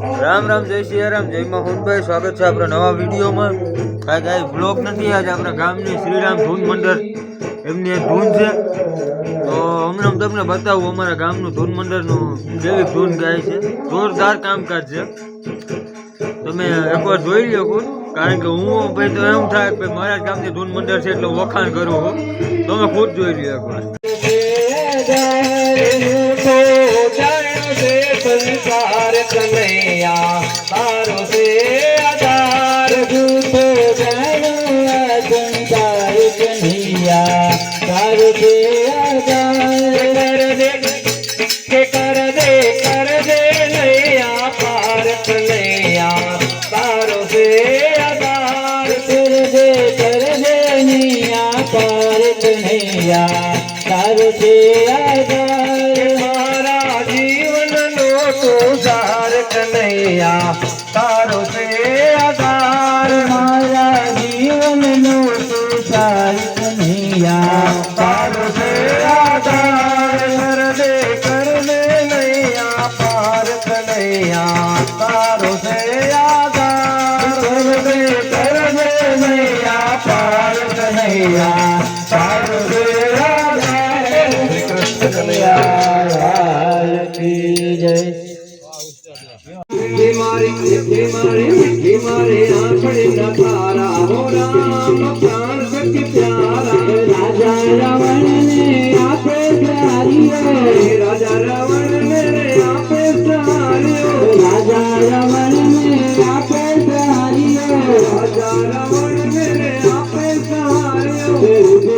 રામ રામ, જય સિયારામ જય મોહનભાઈ, સ્વાગત છે આપણા નવા વિડીયોમાં. કાંઈ કાંઈ બ્લોગ નથી, આજે આપણા ગામની શ્રીરામ ધૂન મંડળ, એમની એક ધૂન છે. તો હમણાં હું તમને બતાવું, અમારા ગામનું ધૂન મંડળનું કેવી ધૂન ગાય છે. જોરદાર કામકાજ છે. તમે એકવાર જોઈ લ્યો કોઈ કારણ કે હું, ભાઈ, તો એમ થાય કે મારા ગામની ધૂન મંડળ છે એટલે વખાણ કરું છું. તમે ખુદ જોઈ લ્યો એકવાર. સંસાર કનૈયા તારો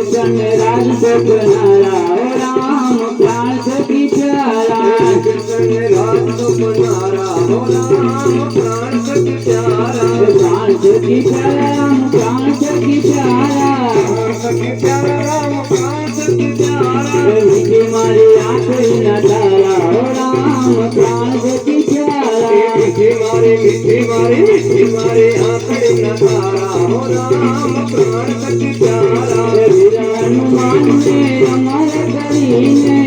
રાજ સપનારા હો રામ મારી મારી મારી આંખડી ના તારા હો રામ પ્રાણ સખી પ્યારા વીર હનુમાન ને અમર કરીને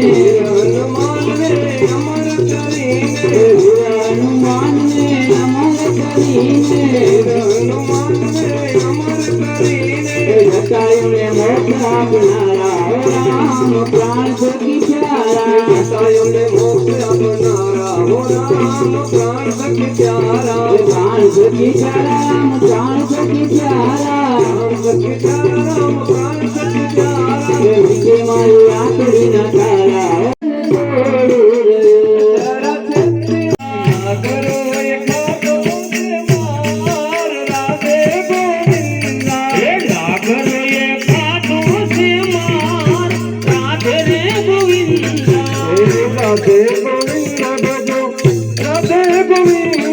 હનુમાન ને અમર કરીને વીર હનુમાન ને અમર કરીને હનુમાન ને અમર કરીને જટાયુને મોક્ષ આપનારા હો રામ પ્રાણ સખી પ્યારા જટાયુને મોક્ષ આપનારા મારી આંખડી ના તારા. You.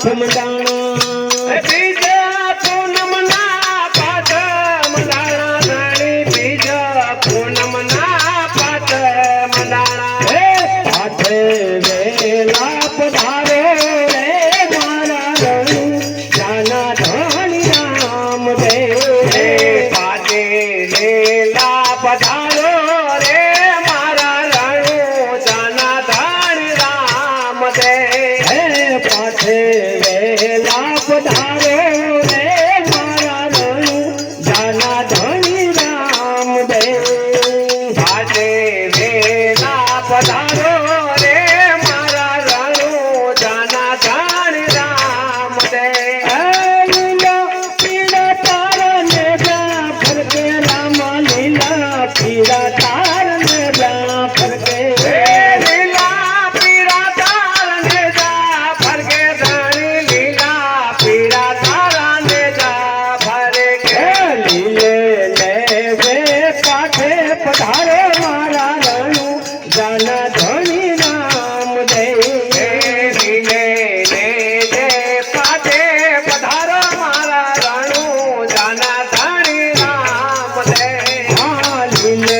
Come on down. கையிலே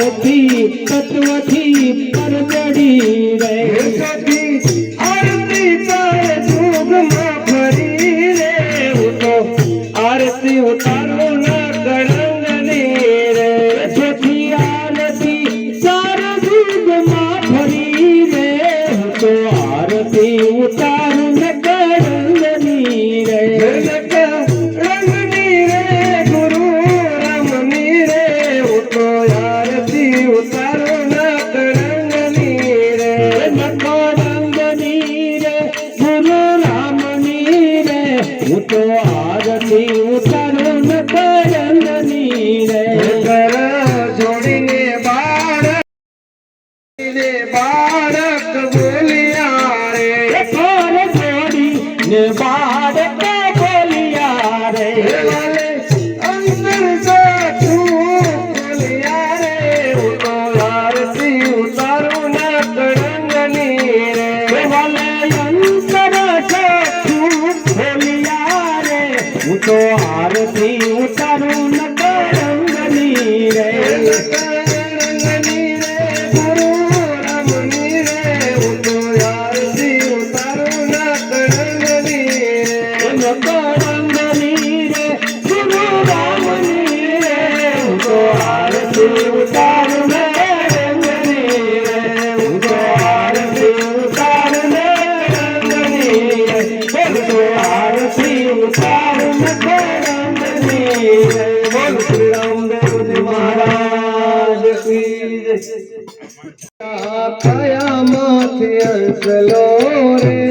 ભાવથી તત્વથી પર ચડી રહે બોલિયા રે চলো রে